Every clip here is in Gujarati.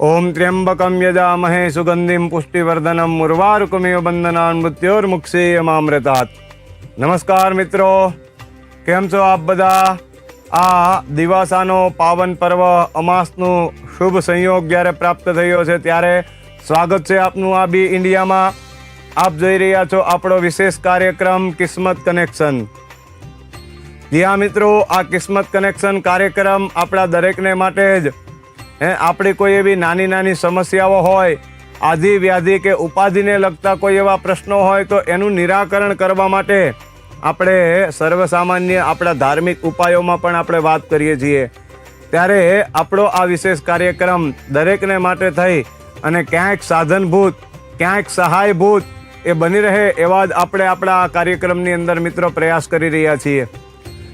ઓમ ત્ર્યંબકમ યજામહે સુગંધિમ પુષ્ટિવર્ધનમ ઉર્વારુકમિવ બંધનાન મૃત્યોર્મુક્ષેયમામૃતાત નમસ્કાર મિત્રો કેમ છો આપ બધા આ દિવાસાનો પાવન પર્વ અમાસનું શુભ સંયોગ જ્યારે પ્રાપ્ત થયો છે ત્યારે સ્વાગત છે આપનું આ બી ઇન્ડિયામાં આપ જોઈ રહ્યા છો આપણો વિશેષ કાર્યક્રમ કિસ્મત કનેક્શન જી હા મિત્રો આ કિસ્મત કનેક્શન કાર્યક્રમ આપણા દરેકને માટે જ હે, આપણી કોઈ એવી નાની નાની સમસ્યાઓ હોય, આધિ વ્યાધિ કે ઉપાધિને લગતા કોઈ એવા પ્રશ્નો હોય, તો એનું નિરાકરણ કરવા માટે આપણે સર્વસામાન્ય આપણા ધાર્મિક ઉપાયોમાં પણ આપણે વાત કરીએ છીએ. ત્યારે આપણો આ વિશેષ કાર્યક્રમ દરેકને માટે થઈ અને ક્યાંક સાધનભૂત, ક્યાંક સહાયભૂત એ બની રહે એવા જ આપણે આપણા આ કાર્યક્રમની અંદર મિત્રો પ્રયાસ કરી રહ્યા છીએ.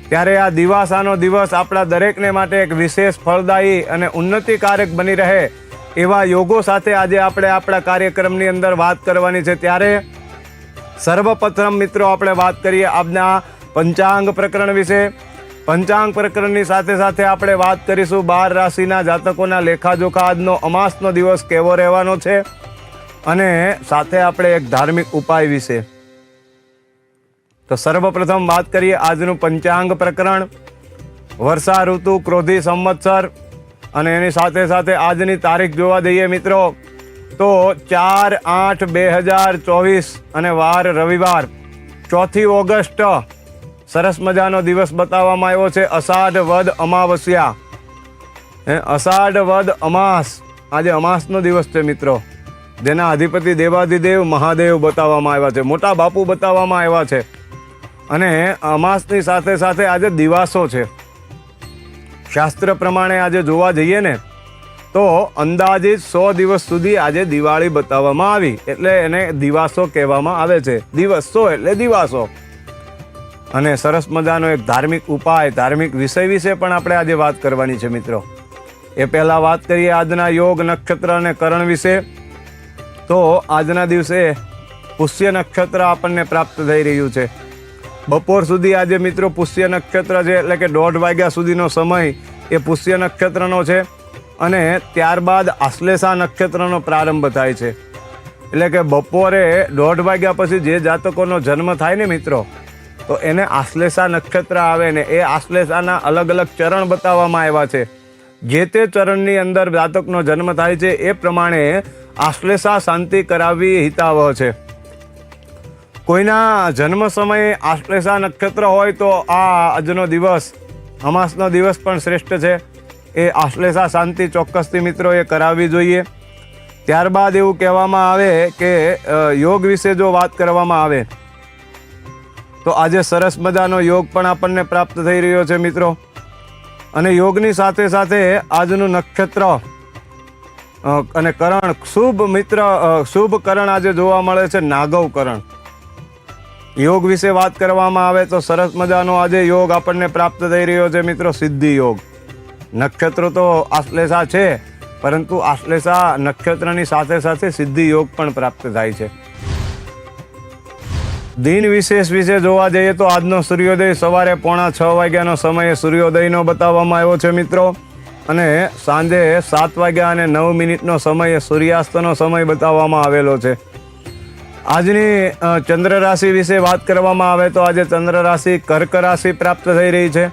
ત્યારે આ દિવાસાનો દિવસ આપણા દરેકને માટે એક વિશેષ ફળદાયી અને ઉન્નતિકારક બની રહે એવા યોગો સાથે આજે આપણે આપણા કાર્યક્રમની અંદર વાત કરવાની છે. ત્યારે સર્વપ્રથમ મિત્રો આપણે વાત કરીએ આજના પંચાંગ પ્રકરણ વિશે. પંચાંગ પ્રકરણની સાથે સાથે આપણે વાત કરીશું બાર રાશિના જાતકોના લેખાજોખા. આજનો અમાસનો દિવસ કેવો રહેવાનો છે? અને સાથે આપણે એક ધાર્મિક ઉપાય વિશે. તો સર્વપ્રથમ વાત કરીએ આજનું પંચાંગ પ્રકરણ. વર્ષા ઋતુ, ક્રોધી સંવત્સર. અને એની સાથે સાથે આજની તારીખ જોવા દઈએ મિત્રો, તો ચાર આઠ બે હજાર ચોવીસ અને વાર રવિવાર. ચોથી ઓગસ્ટ, સરસ મજાનો દિવસ બતાવવામાં આવ્યો છે, અષાઢ વદ અમાવસ્યા. અષાઢ વદ અમાસ. આજે અમાસનો દિવસ છે મિત્રો. જેના અધિપતિ દેવાધિદેવ મહાદેવ બતાવવામાં આવ્યા છે, મોટા બાપુ બતાવવામાં આવ્યા છે. અને અમાસની સાથે સાથે આજે દિવાસો છે. શાસ્ત્ર પ્રમાણે આજે જોવા જઈએ ને, તો અંદાજિત સો દિવસ સુધી આજે દિવાળી બતાવવામાં આવી, એટલે એને દિવાસો કહેવામાં આવે છે. દિવસો એટલે દિવાસો. અને સરસ મજાનો એક ધાર્મિક ઉપાય, ધાર્મિક વિષય વિશે પણ આપણે આજે વાત કરવાની છે મિત્રો. એ પહેલાં વાત કરીએ આજના યોગ નક્ષત્ર અને કરણ વિશે. તો આજના દિવસે પુષ્ય નક્ષત્ર આપણને પ્રાપ્ત થઈ રહ્યું છે. બપોર સુધી આજે મિત્રો પુષ્ય નક્ષત્ર છે, એટલે કે દોઢ વાગ્યા સુધીનો સમય એ પુષ્ય નક્ષત્રનો છે અને ત્યારબાદ આશ્લેષા નક્ષત્રનો પ્રારંભ થાય છે. એટલે કે બપોરે દોઢ વાગ્યા પછી જે જાતકોનો જન્મ થાય ને મિત્રો, તો એને આશ્લેષા નક્ષત્ર આવે ને એ આશ્લેષાના અલગ અલગ ચરણ બતાવવામાં આવ્યા છે. જે તે ચરણની અંદર જાતકનો જન્મ થાય છે એ પ્રમાણે આશ્લેષા શાંતિ કરાવવી હિતાવહ છે. કોઈના જન્મ સમયે આશ્લેષા નક્ષત્ર હોય તો આ આજનો દિવસ, અમાસનો દિવસ પણ શ્રેષ્ઠ છે. એ આશ્લેષા શાંતિ ચોક્કસથી મિત્રો એ કરાવવી જોઈએ. ત્યારબાદ એવું કહેવામાં આવે કે યોગ વિશે જો વાત કરવામાં આવે, તો આજે સરસ મજાનો યોગ પણ આપણને પ્રાપ્ત થઈ રહ્યો છે મિત્રો. અને યોગની સાથે સાથે આજનું નક્ષત્ર અને કરણ, શુભ મિત્ર શુભ કરણ આજે જોવા મળે છે, નાગવ કરણ. યોગ વિશે વાત કરવામાં આવે તો સરસ મજાનો આજે યોગ આપણને પ્રાપ્ત થઈ રહ્યો છે મિત્રો, સિદ્ધિ યોગ. નક્ષત્રો તો આશ્લેષા છે, પરંતુ આશ્લેષા નક્ષત્રની સાથે સાથે સિદ્ધિ યોગ પણ પ્રાપ્ત થાય છે. દિન વિશેષ વિશે જોવા જઈએ તો આજનો સૂર્યોદય સવારે પોણા છ વાગ્યાનો સમયે સૂર્યોદયનો બતાવવામાં આવ્યો છે મિત્રો. અને સાંજે સાત વાગ્યા અને નવ મિનિટનો સમયે સૂર્યાસ્તનો સમય બતાવવામાં આવેલો છે. આજની ચંદ્ર રાશિ વિશે વાત કરવામાં આવે તો આજે ચંદ્ર રાશિ કર્ક રાશિ પ્રાપ્ત થઈ રહી છે.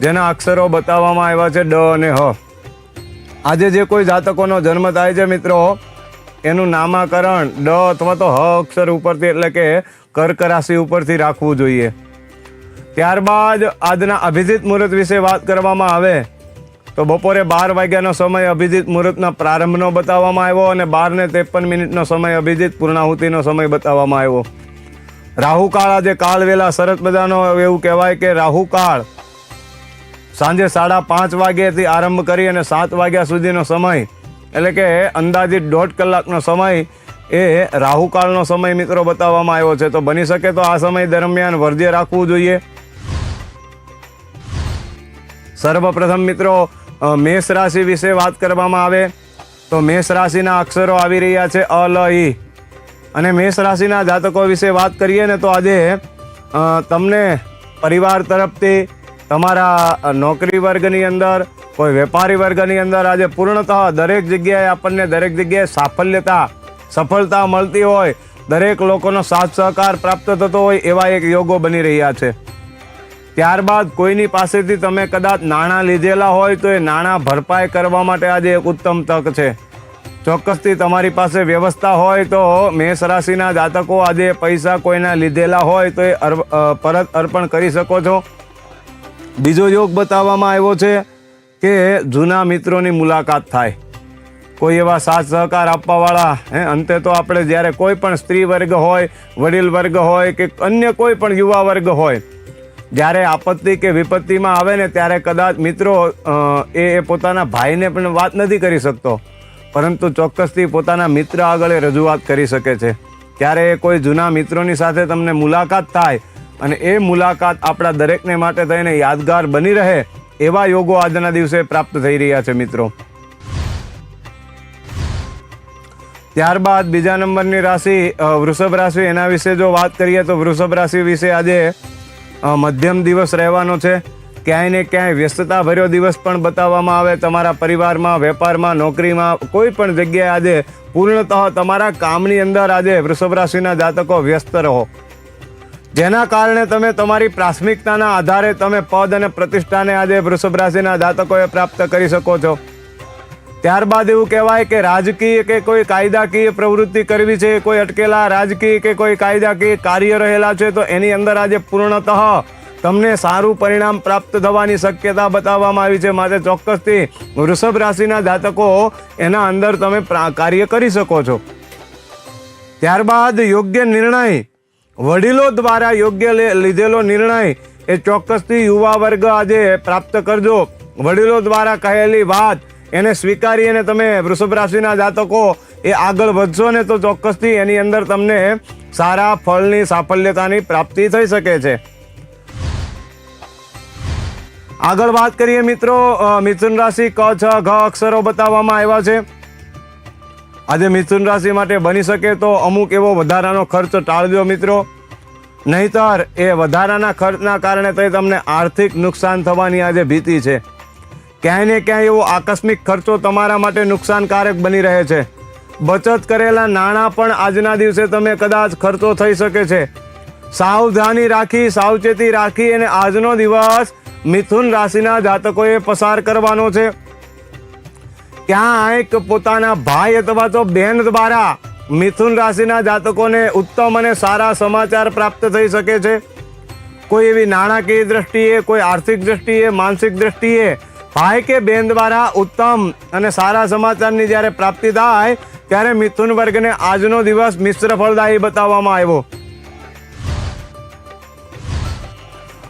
જેના અક્ષરો બતાવવામાં આવ્યા છે ડ અને હ. આજે જે કોઈ જાતકોનો જન્મ થાય છે મિત્રો, એનું નામાકરણ ડ અથવા તો હ અક્ષર ઉપરથી એટલે કે કર્ક રાશિ ઉપરથી રાખવું જોઈએ. ત્યારબાદ આજના અભિજીત મુહૂર્ત વિશે વાત કરવામાં આવે તો બપોરે બાર વાગ્યાનો સમય અભિજીત મુહૂર્તના પ્રારંભનો બતાવવામાં આવ્યો અને બાર ને ત્રેપન મિનિટનો સમય અભિજીત પૂર્ણાહુતિનો સમય બતાવવામાં આવ્યો. રાહુકાળ આજે કાળ વેલા સરસ મજાનો એવું કહેવાય કે રાહુકાળ સાંજે સાડા પાંચ વાગ્યાથી આરંભ કરી અને સાત વાગ્યા સુધીનો સમય, એટલે કે અંદાજિત દોઢ કલાકનો સમય એ રાહુકાળનો સમય મિત્રો બતાવવામાં આવ્યો છે. તો બની શકે તો આ સમય દરમિયાન વર્જ્ય રાખવું જોઈએ. સર્વપ્રથમ મિત્રો મેષ રાશિ વિશે વાત કરવામાં આવે તો મેષ રાશિના અક્ષરો આવી રહ્યા છે અ, લ, ઈ. અને મેષ રાશિના જાતકો વિશે વાત કરીએ ને તો આજે તમને પરિવાર તરફથી તમારા નોકરી વર્ગની અંદર, કોઈ વેપારી વર્ગની અંદર આજે પૂર્ણતઃ દરેક જગ્યાએ આપણને દરેક જગ્યાએ સાફલ્યતા, સફળતા મળતી હોય, દરેક લોકોનો સાથ સહકાર પ્રાપ્ત થતો હોય એવા એક યોગો બની રહ્યા છે. ત્યારબાદ કોઈની પાસેથી તમે કદાચ નાણાં લીધેલા હોય તો એ નાણાં ભરપાઈ કરવા માટે આજે એક ઉત્તમ તક છે. ચોક્કસથી તમારી પાસે વ્યવસ્થા હોય તો મેષ રાશિના જાતકો આજે પૈસા કોઈના લીધેલા હોય તો એ પરત અર્પણ કરી શકો છો. બીજો યોગ બતાવવામાં આવ્યો છે કે જૂના મિત્રોની મુલાકાત થાય. કોઈ એવા સાથ સહકાર આપવાવાળા, હે, અંતે તો આપણે જ્યારે કોઈ પણ સ્ત્રી વર્ગ હોય, વડીલ વર્ગ હોય કે અન્ય કોઈ પણ યુવા વર્ગ હોય જ્યારે આપત્તિ કે વિપત્તિમાં આવે ને ત્યારે કદાચ મિત્રો એ પોતાના ભાઈને પણ વાત નથી કરી શકતો. પરંતુ ચોક્કસથી પોતાના મિત્ર આગળ એ રજૂઆત કરી શકે છે. ત્યારે એ કોઈ જૂના મિત્રોની સાથે તમને મુલાકાત થાય અને એ મુલાકાત આપણા દરેકને માટે થઈને યાદગાર બની રહે, એવા યોગો આજના દિવસે પ્રાપ્ત થઈ રહ્યા છે મિત્રો. ત્યારબાદ બીજા નંબરની રાશિ વૃષભ રાશિ. એના વિશે જો વાત કરીએ તો વૃષભ રાશિ વિશે આજે મધ્યમ દિવસ રહેવાનો છે. ક્યાંય ને ક્યાંય વ્યસ્તતા ભર્યો દિવસ પણ બતાવવામાં આવે. તમારા પરિવારમાં, વેપારમાં, નોકરીમાં, કોઈ પણ જગ્યાએ આજે પૂર્ણતઃ તમારા કામની અંદર આજે વૃષભ રાશિના જાતકો વ્યસ્ત રહો. જેના કારણે તમે તમારી પ્રાથમિકતાના આધારે તમે પદ અને પ્રતિષ્ઠાને આજે વૃષભ રાશિના જાતકોએ પ્રાપ્ત કરી શકો છો. ત્યારબાદ એવું કહેવાય કે રાજકીય કે કોઈ કાયદાકીય પ્રવૃત્તિ કરવી છે, કોઈ અટકેલા રાજકીય કે કોઈ કાયદાકીય કાર્ય રહેલા છે, તો એની અંદર આજે પૂર્ણતઃ તમને સારું પરિણામ પ્રાપ્ત થવાની શક્યતા બતાવવામાં આવી છે. માટે ચોક્કસથી વૃષભ રાશિના જાતકો એના અંદર તમે કાર્ય કરી શકો છો. ત્યારબાદ યોગ્ય નિર્ણય, વડીલો દ્વારા યોગ્ય લીધેલો નિર્ણય એ ચોક્કસથી યુવા વર્ગ આજે પ્રાપ્ત કરજો. વડીલો દ્વારા કહેલી વાત એને સ્વીકારી અને તમે વૃષભ રાશિના જાતકો એ આગળ વધશો ને તો ચોક્કસથી એની અંદર તમને સારા ફળની સાફલ્યતાની પ્રાપ્તિ થઈ શકે છે. આગળ વાત કરીએ મિત્રો મિથુન રાશિ ક, છ, ઘ અક્ષરો બતાવવામાં આવ્યા છે. આજે મિથુન રાશિ માટે બની શકે તો અમુક એવો વધારાનો ખર્ચ ટાળજો મિત્રો. નહીતર એ વધારાના ખર્ચના કારણે તો તમને આર્થિક નુકસાન થવાની આજે ભીતિ છે. ક્યાંય ને ક્યાંય એવો આકસ્મિક ખર્ચો તમારા માટે નુકસાનકારક બની રહે છે. બચત કરેલા નાણાં પણ આજના દિવસે તમે કદાચ ખર્ચો થઈ શકે છે. સાવધાની રાખી, સાવચેતી રાખી અને આજનો દિવસ મિથુન રાશિના જાતકોએ પસાર કરવાનો છે. ક્યાંક પોતાના ભાઈ અથવા તો બહેન દ્વારા મિથુન રાશિના જાતકોને ઉત્તમ અને સારા સમાચાર પ્રાપ્ત થઈ શકે છે. કોઈ એવી નાણાકીય દ્રષ્ટિએ, કોઈ આર્થિક દ્રષ્ટિએ, માનસિક દ્રષ્ટિએ ભાઈ કે બેન દ્વારા ઉત્તમ અને સારા સમાચારની જ્યારે પ્રાપ્તિ થાય, ત્યારે મિથુન વર્ગને આજનો દિવસ મિશ્ર ફળદાયી બતાવવામાં આવ્યો.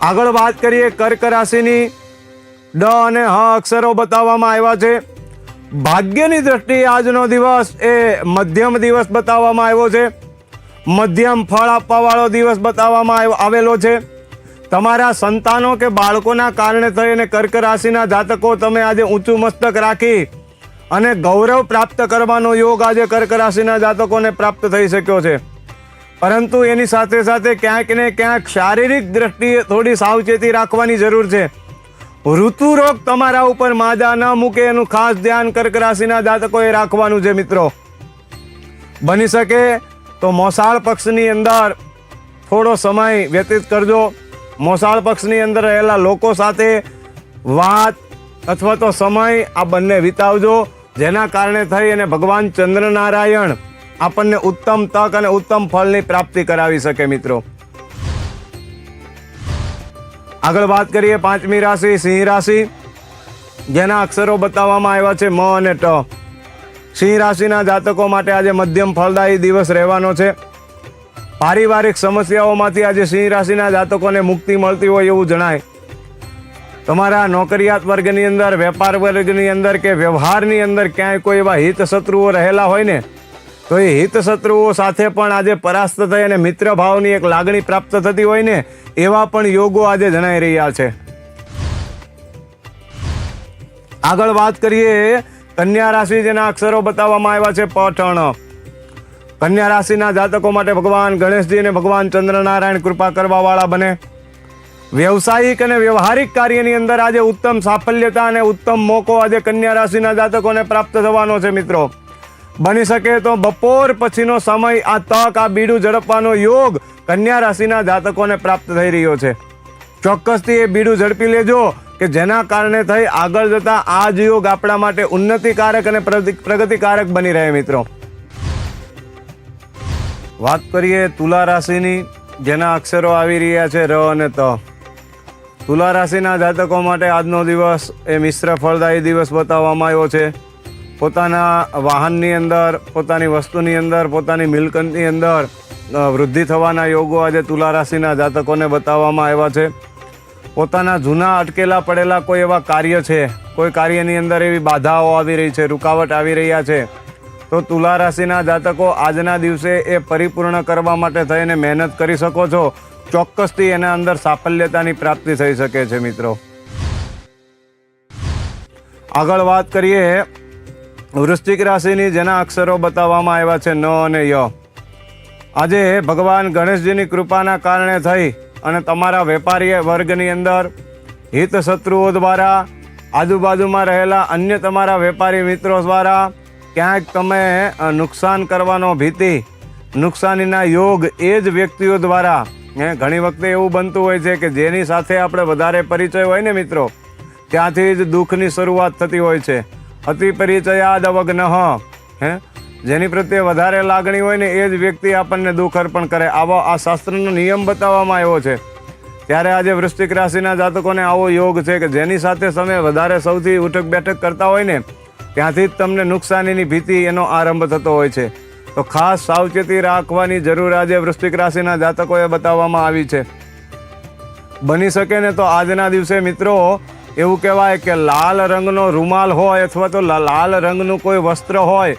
આગળ વાત કરીએ કર્ક રાશિની. ડ અને હ અક્ષરો બતાવવામાં આવ્યા છે. ભાગ્યની દ્રષ્ટિએ આજનો દિવસ એ મધ્યમ દિવસ બતાવવામાં આવ્યો છે. મધ્યમ ફળ આપવાવાળો દિવસ બતાવવામાં આવ- આવેલો છે. તમારા સંતાનો કે બાળકોના કારણે થઈને કર્ક રાશિના જાતકો તમે આજે ઊંચું મસ્તક રાખી અને ગૌરવ પ્રાપ્ત કરવાનો યોગ આજે કર્ક રાશિના જાતકોને પ્રાપ્ત થઈ શક્યો છે. પરંતુ એની સાથે સાથે ક્યાંક ને ક્યાંક શારીરિક દ્રષ્ટિએ થોડી સાવચેતી રાખવાની જરૂર છે. ઋતુરોગ તમારા ઉપર માદા ન મૂકે એનું ખાસ ધ્યાન કર્ક રાશિના જાતકોએ રાખવાનું છે મિત્રો. બની શકે તો મોસાળ પક્ષની અંદર થોડો સમય વ્યતીત કરજો. મોસાળ પક્ષની અંદર રહેલા લોકો સાથે વાત અથવા તો સમય આ બંને વિતાવજો, જેના કારણે થઈ અને ભગવાન ચંદ્રનારાયણ આપણને ઉત્તમ તક અને ઉત્તમ ફળની પ્રાપ્તિ કરાવી શકે મિત્રો. આગળ વાત કરીએ પાંચમી રાશિ, સિંહ રાશિ, જેના અક્ષરો બતાવવામાં આવ્યા છે મ અને ટ. સિંહ રાશિના જાતકો માટે આજે મધ્યમ ફળદાયી દિવસ રહેવાનો છે. પારિવારિક સમસ્યાઓમાંથી આજે સિંહ રાશિના જાતકોને મુક્તિ મળતી હોય એવું જણાય. તમારા નોકરિયાત વર્ગની અંદર, વેપાર વર્ગની અંદર કે વ્યવહારની અંદર ક્યાંય કોઈ એવા હિત શત્રુઓ રહેલા હોય ને, તો એ હિત શત્રુઓ સાથે પણ આજે પરાસ્ત થઈ અને મિત્ર ભાવની એક લાગણી પ્રાપ્ત થતી હોય ને, એવા પણ યોગો આજે જણાઈ રહ્યા છે. આગળ વાત કરીએ, કન્યા રાશિ જેના અક્ષરો બતાવવામાં આવ્યા છે, પઠણ. કન્યા રાશિના જાતકો માટે ભગવાન ગણેશજી અને ભગવાન ચંદ્રનારાયણ કૃપા કરવા વાળા બને. વ્યવસાયિક અને વ્યવહારિક કાર્યની અંદર આજે ઉત્તમ સાફલ્યતા અને ઉત્તમ મોકો આજે કન્યા રાશિના જાતકોને પ્રાપ્ત થવાનો છે મિત્રો. બની શકે તો બપોર પછીનો સમય, આ તક, આ બીડું ઝડપવાનો યોગ કન્યા રાશિના જાતકોને પ્રાપ્ત થઈ રહ્યો છે. ચોક્કસથી એ બીડું ઝડપી લેજો કે જેના કારણે થઈ આગળ જતા આ જ યોગ આપણા માટે ઉન્નતિકારક અને પ્રગતિ- પ્રગતિકારક બની રહે મિત્રો. વાત કરીએ તુલા રાશિની, જેના અક્ષરો આવી રહ્યા છે ર અને ત. તુલા રાશિના જાતકો માટે આજનો દિવસ એ મિશ્ર ફળદાયી દિવસ બતાવવામાં આવ્યો છે. પોતાના વાહનની અંદર, પોતાની વસ્તુની અંદર, પોતાની મિલકતની અંદર વૃદ્ધિ થવાના યોગો આજે તુલા રાશિના જાતકોને બતાવવામાં આવ્યા છે. પોતાના જૂના અટકેલા પડેલા કોઈ એવા કાર્ય છે, કોઈ કાર્યની અંદર એવી બાધાઓ આવી રહી છે, રૂકાવટ આવી રહ્યા છે. તો તુલા રાશિના જાતકો આજના દિવસે એ પરિપૂર્ણ કરવા માટે થઈને મહેનત કરી શકો છો. ચોક્કસથી એના અંદર સાફલ્યતાની પ્રાપ્તિ થઈ શકે છે મિત્રો. આગળ વાત કરીએ. વૃશ્ચિક રાશિની જેના અક્ષરો બતાવવામાં આવ્યા છે ન અને ય. આજે ભગવાન ગણેશજીની કૃપાના કારણે થઈ અને તમારા વેપારી વર્ગની અંદર હિત શત્રુઓ દ્વારા આજુબાજુમાં રહેલા અન્ય તમારા વેપારી મિત્રો દ્વારા ક્યાંક તમે નુકસાન કરવાનો ભીતિ. નુકસાનીના યોગ એ જ વ્યક્તિઓ દ્વારા. હે, ઘણી વખતે એવું બનતું હોય છે કે જેની સાથે આપણે વધારે પરિચય હોય ને મિત્રો, ત્યાંથી જ દુઃખની શરૂઆત થતી હોય છે. અતિ પરિચયાદ અવગ્ન હે, જેની પ્રત્યે વધારે લાગણી હોય ને એ જ વ્યક્તિ આપણને દુઃખ અર્પણ કરે. આવો આ શાસ્ત્રનો નિયમ બતાવવામાં આવ્યો છે. ત્યારે આજે વૃશ્ચિક રાશિના જાતકોને આવો યોગ છે કે જેની સાથે તમે વધારે સૌથી ઉઠક બેઠક કરતા હોય ને ત્યાંથી જ તમને નુકસાનીની ભીતિ એનો આરંભ થતો હોય છે. તો ખાસ સાવચેતી રાખવાની જરૂર આજે વૃશ્ચિક રાશિના જાતકોએ બતાવવામાં આવી છે. બની શકે ને તો આજના દિવસે મિત્રો એવું કહેવાય કે લાલ રંગનો રૂમાલ હોય અથવા તો લાલ રંગનું કોઈ વસ્ત્ર હોય,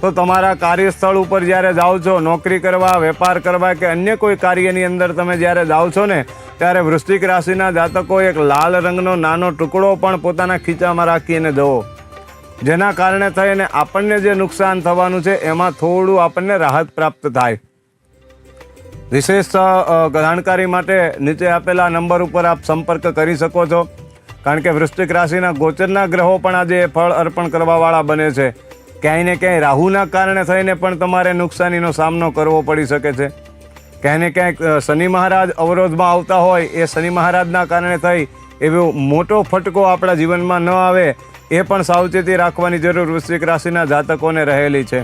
તો તમારા કાર્યસ્થળ ઉપર જ્યારે જાઓ છો, નોકરી કરવા, વેપાર કરવા કે અન્ય કોઈ કાર્યની અંદર તમે જ્યારે જાઓ છો ને, ત્યારે વૃશ્ચિક રાશિના જાતકો એક લાલ રંગનો નાનો ટુકડો પણ પોતાના ખીચામાં રાખીને જવો જેના કારણે થઈને આપણને જે નુકસાન થવાનું છે, એમાં થોડું આપણને રાહત પ્રાપ્ત થાય. વિશેષ જાણકારી માટે નીચે આપેલા નંબર ઉપર આપ સંપર્ક કરી શકો છો. કારણ કે વૃશ્ચિક રાશિના ગોચરના ગ્રહો પણ આજે ફળ અર્પણ કરવાવાળા બને છે. ક્યાંય ને ક્યાંય રાહુના કારણે થઈને પણ તમારે નુકસાનીનો સામનો કરવો પડી શકે છે. ક્યાંય ને ક્યાંક શનિ મહારાજ અવરોધમાં આવતા હોય, એ શનિ મહારાજના કારણે થઈ એવો મોટો ફટકો આપણા જીવનમાં ન આવે. એ પણ સાવચેતી રાખવાની જરૂર વૃશ્ચિક રાશિના જાતકોને રહેલી છે.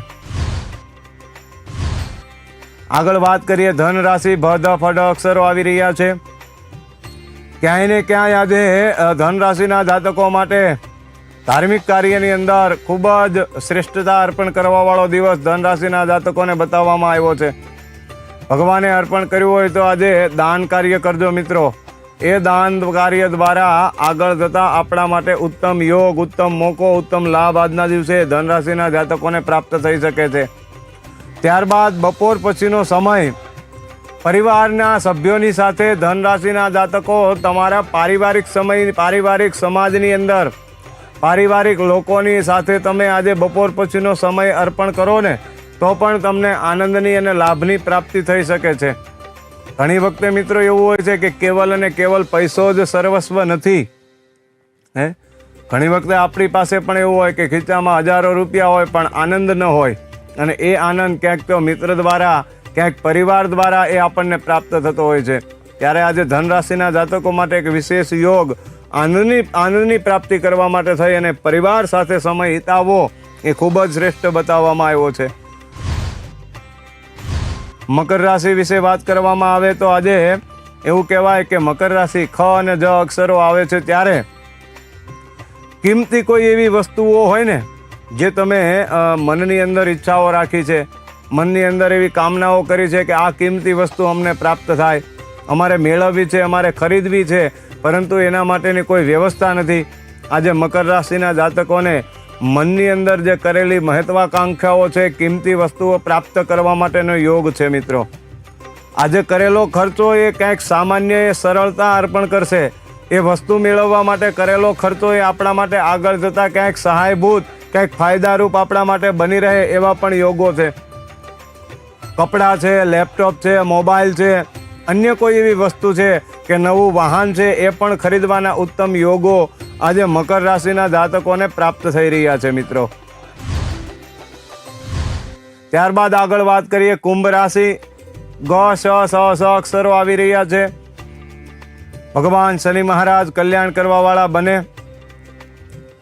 આગળ વાત કરીએ ધન રાશિ ભદ ફડ અક્ષરો આવી રહ્યા છે. ક્યાંય ને ક્યાંય આજે ધન રાશિના જાતકો માટે ધાર્મિક કાર્યની અંદર ખૂબ જ શ્રેષ્ઠતા અર્પણ કરવાવાળો દિવસ ધન રાશિના જાતકોને બતાવવામાં આવ્યો છે. ભગવાને અર્પણ કર્યું હોય તો આજે દાન કાર્ય કરજો મિત્રો. એ દાન કાર્ય દ્વારા આગળ જતા આપણા માટે ઉત્તમ યોગ, ઉત્તમ મોકો, ઉત્તમ લાભ આજના દિવસે ધન રાશિના જાતકોને પ્રાપ્ત થઈ શકે છે. ત્યારબાદ બપોર પછીનો સમય. પરિવારના સભ્યોની સાથે ધન રાશિના જાતકો તમારા પારિવારિક સમય, પારિવારિક સમાજની અંદર. પારિવારિક લોકોની સાથે તમે આજે બપોર પછીનો સમય અર્પણ કરો ને, તો પણ તમને આનંદની અને લાભની પ્રાપ્તિ થઈ શકે છે. ઘણી વખતે મિત્રો એવું હોય છે કે કેવલ અને કેવલ પૈસો જ સર્વસ્વ નથી. હે? ઘણી વખતે આપણી પાસે પણ એવું હોય કે ખીચામાં હજારો રૂપિયા હોય પણ આનંદ ન હોય. અને એ આનંદ ક્યાંક તો મિત્ર દ્વારા, ક્યાંક પરિવાર દ્વારા એ આપણને પ્રાપ્ત થતો હોય છે. ત્યારે આજે ધન રાશિના જાતકો માટે એક વિશેષ યોગ આનંદની આનંદની પ્રાપ્તિ કરવા માટે થઈ અને પરિવાર સાથે સમય વિતાવવો એ ખૂબ જ શ્રેષ્ઠ બતાવવામાં આવ્યો છે. મકર રાશિ વિશે વાત કરવામાં આવે તો આજે એવું કહેવાય કે મકર રાશિ ખ અને જ અક્ષરો આવે છે ત્યારે કિંમતી કોઈ એવી વસ્તુઓ હોય ને જે તમે મનની અંદર ઈચ્છાઓ રાખી છે, મનની અંદર એવી કામનાઓ કરી છે કે આ કિંમતી વસ્તુ અમને પ્રાપ્ત થાય. અમારે મેળવવી છે, અમારે ખરીદવી છે, પરંતુ એના માટેની કોઈ વ્યવસ્થા નથી. આજે મકર રાશિના જાતકોને મનની અંદર જે કરેલી મહત્વાકાંક્ષાઓ છે, કિંમતી વસ્તુઓ પ્રાપ્ત કરવા માટેનો યોગ છે મિત્રો. આજે કરેલો ખર્ચો એ ક્યાંક સામાન્ય એ સરળતા અર્પણ કરશે. એ વસ્તુ મેળવવા માટે કરેલો ખર્ચો એ આપણા માટે આગળ જતા ક્યાંક સહાયભૂત, ક્યાંક ફાયદારૂપ આપણા માટે બની રહે એવા પણ યોગો છે. કપડાં છે, લેપટોપ છે, મોબાઈલ છે, અન્ય કોઈ એવી વસ્તુ છે કે નવું વાહન છે, એ પણ ખરીદવાના ઉત્તમ યોગો આજે મકર રાશિના જાતકોને પ્રાપ્ત થઈ રહ્યા છે, મિત્રો. ત્યારબાદ આગળ વાત કરીએ કુંભ રાશિ. ગ શ સ સ અક્ષરો આવી રહ્યા છે. ભગવાન શનિ મહારાજ કલ્યાણ કરવાવાળા બને.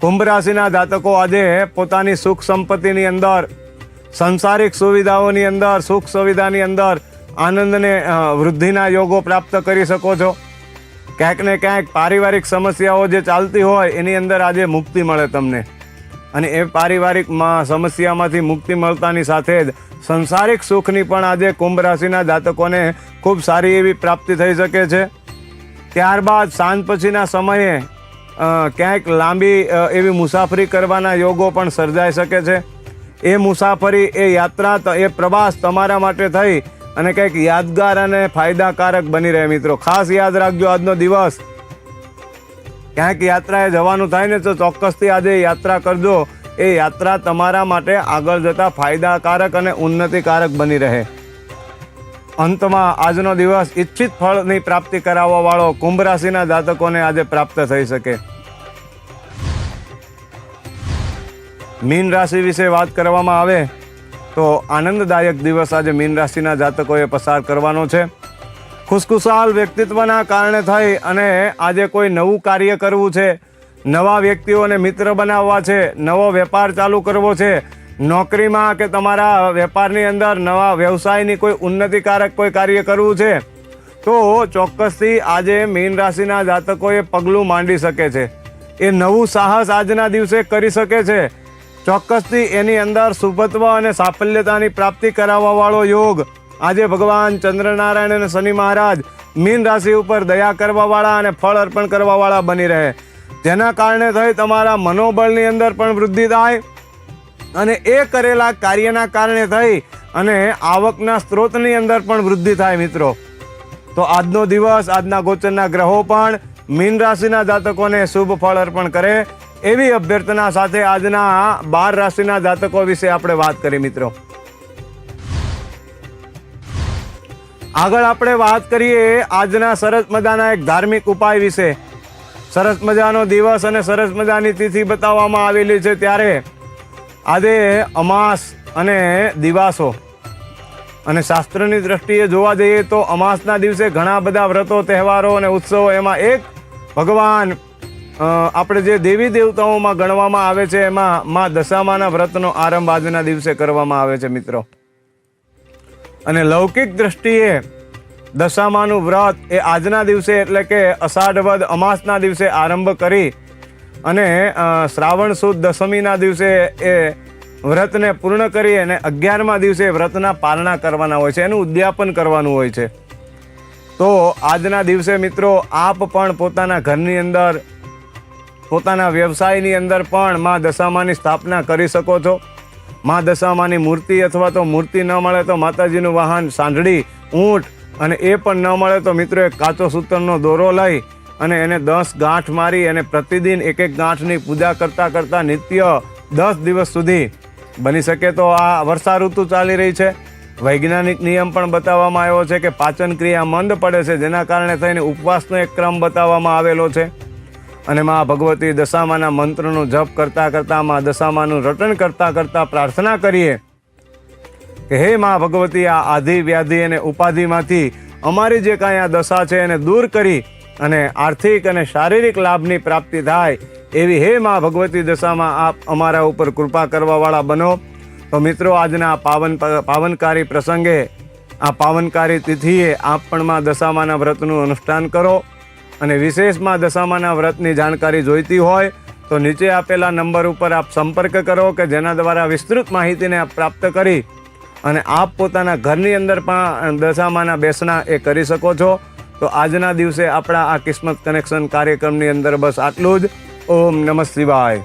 કુંભ રાશિના જાતકો આજે પોતાની સુખ સંપત્તિની અંદર, સંસારિક સુવિધાઓની અંદર, સુખ સુવિધાની અંદર આનંદને વૃદ્ધિના યોગો પ્રાપ્ત કરી શકો છો. ક્યાંક ને ક્યાંક પારિવારિક સમસ્યાઓ જે ચાલતી હોય, એની અંદર આજે મુક્તિ મળે તમને. અને એ પારિવારિક સમસ્યામાંથી મુક્તિ મળતાની સાથે જ સંસારિક સુખની પણ આજે કુંભ રાશિના જાતકોને ખૂબ સારી એવી પ્રાપ્તિ થઈ શકે છે. ત્યારબાદ સાંજ પછીના સમયે ક્યાંક લાંબી એવી મુસાફરી કરવાના યોગો પણ સર્જાઈ શકે છે. એ મુસાફરી, એ યાત્રા એ પ્રવાસ તમારા માટે થઈ અને કંઈક યાદગાર અને ફાયદાકારક બની રહે મિત્રો. ખાસ યાદ રાખજો આજનો દિવસ. ક્યાંક યાત્રાએ જવાનું થાય ને તો ચોક્કસથી આજે યાત્રા કરજો. એ યાત્રા તમારા માટે આગળ જતા ફાયદાકારક અને ઉન્નતિકારક બની રહે. અંતમાં આજનો દિવસ ઈચ્છિત ફળની પ્રાપ્તિ કરાવવા વાળો કુંભ રાશિના જાતકોને આજે પ્રાપ્ત થઈ શકે. મીન રાશિ વિશે વાત કરવામાં આવે તો આનંદદાયક દિવસ આજે મીન રાશિના જાતકોએ પસાર કરવાનો છે. ખુશખુશાલ વ્યક્તિત્વના કારણે થઈ અને આજે કોઈ નવું કાર્ય કરવું છે. નવા વ્યક્તિઓને મિત્ર બનાવવા છે, નવો વેપાર ચાલુ કરવો છે. નોકરીમાં કે તમારા વેપારની અંદર નવા વ્યવસાયની કોઈ ઉન્નતિકારક કોઈ કાર્ય કરવું છે. તો ચોક્કસથી આજે મીન રાશિના જાતકોએ પગલું માંડી શકે છે. એ નવું સાહસ આજના દિવસે કરી શકે છે. ચોક્કસથી એની અંદર શુભત્વ અને સાફલ્યતાની પ્રાપ્તિ કરાવવા વાળો યોગ. આજે ભગવાન ચંદ્રનારાયણ અને શનિ મહારાજ મીન રાશિ ઉપર દયા કરવાવાળા અને ફળ અર્પણ કરવાવાળા બની રહે. જેના કારણે થઈ તમારા મનોબળની અંદર પણ વૃદ્ધિ થાય અને એ કરેલા કાર્યના કારણે થઈ અને આવકના સ્ત્રોતની અંદર પણ વૃદ્ધિ થાય મિત્રો. તો આજનો દિવસ, આજના ગોચરના ગ્રહો પણ મીન રાશિના જાતકોને શુભ ફળ અર્પણ કરે. એવી અભ્યર્થના સાથે આજના બાર રાશિના જાતકો વિશે આપણે વાત કરી, મિત્રો. આગળ આપણે વાત કરીએ આજના સરસ મજાના એક ધાર્મિક ઉપાય વિશે. સરસ મજાનો દિવસ અને સરસ મજાની તિથિ બતાવવામાં આવેલી છે ત્યારે આજે અમાસ અને દિવાસો. અને શાસ્ત્રની દ્રષ્ટિએ જોવા જઈએ તો અમાસના દિવસે ઘણા બધા વ્રતો, તહેવારો અને ઉત્સવો એમાં એક ભગવાન આપણે જે દેવી દેવતાઓમાં ગણવામાં આવે છે, એમાં માં દશામાના વ્રતનો આરંભ આજના દિવસે કરવામાં આવે છે, મિત્રો. અને લૌકિક દ્રષ્ટિએ દશામાનું વ્રત એ આજના દિવસે એટલે કે અષાઢ વદ અમાસના દિવસે આરંભ કરી અને શ્રાવણ સુદ દશમીના દિવસે એ વ્રતને પૂર્ણ કરી અને અગિયારમા દિવસે વ્રતના પાલના કરવાના હોય છે, એનું ઉદ્યાપન કરવાનું હોય છે. તો આજના દિવસે મિત્રો, આપ પણ પોતાના ઘરની અંદર પોતાના વ્યવસાયની અંદર પણ મા દશામાની સ્થાપના કરી શકો છો. મા દશામાની મૂર્તિ અથવા તો મૂર્તિ ન મળે તો માતાજીનું વાહન સાંઢળી ઊંટ અને એ પણ ન મળે તો મિત્રો એક કાચો સૂતરનો દોરો લઈ અને એને દસ ગાંઠ મારી અને પ્રતિદિન એક એક ગાંઠની પૂજા કરતાં કરતાં નિત્ય દસ દિવસ સુધી બની શકે તો આ વર્ષા ઋતુ ચાલી રહી છે. વૈજ્ઞાનિક નિયમ પણ બતાવવામાં આવ્યો છે કે પાચન ક્રિયા મંદ પડે છે, જેના કારણે થઈને ઉપવાસનો એક ક્રમ બતાવવામાં આવેલો છે. અને મા ભગવતી દશામાના મંત્રનો જપ કરતા કરતા, મા દશામાનું રટન કરતા કરતા પ્રાર્થના કરીએ કે હે મા ભગવતી, આ આધિ વ્યાધિ અને ઉપાધિમાંથી અમારી જે કાંઈ આ દશા છે એને દૂર કરી અને આર્થિક અને શારીરિક લાભની પ્રાપ્તિ થાય એવી હે મા ભગવતી દશામાં આપ અમારા ઉપર કૃપા કરવાવાળા બનો. તો મિત્રો, આજના પાવન પાવનકારી પ્રસંગે આ પાવનકારી તિથિએ આપ પણ મા દશામાના વ્રતનું અનુષ્ઠાન કરો. અને વિશેષમાં દશામાના વ્રતની જાણકારી જોઈતી હોય તો નીચે આપેલા નંબર ઉપર આપ સંપર્ક કરો કે જેના દ્વારા વિસ્તૃત માહિતીને આપ પ્રાપ્ત કરી અને આપ પોતાના ઘરની અંદર પણ દશામાના બેસણા એ કરી શકો છો. તો આજના દિવસે આપણા આ કિસ્મત કનેક્શન કાર્યક્રમની અંદર બસ આટલું જ. ઓમ નમઃ શિવાય.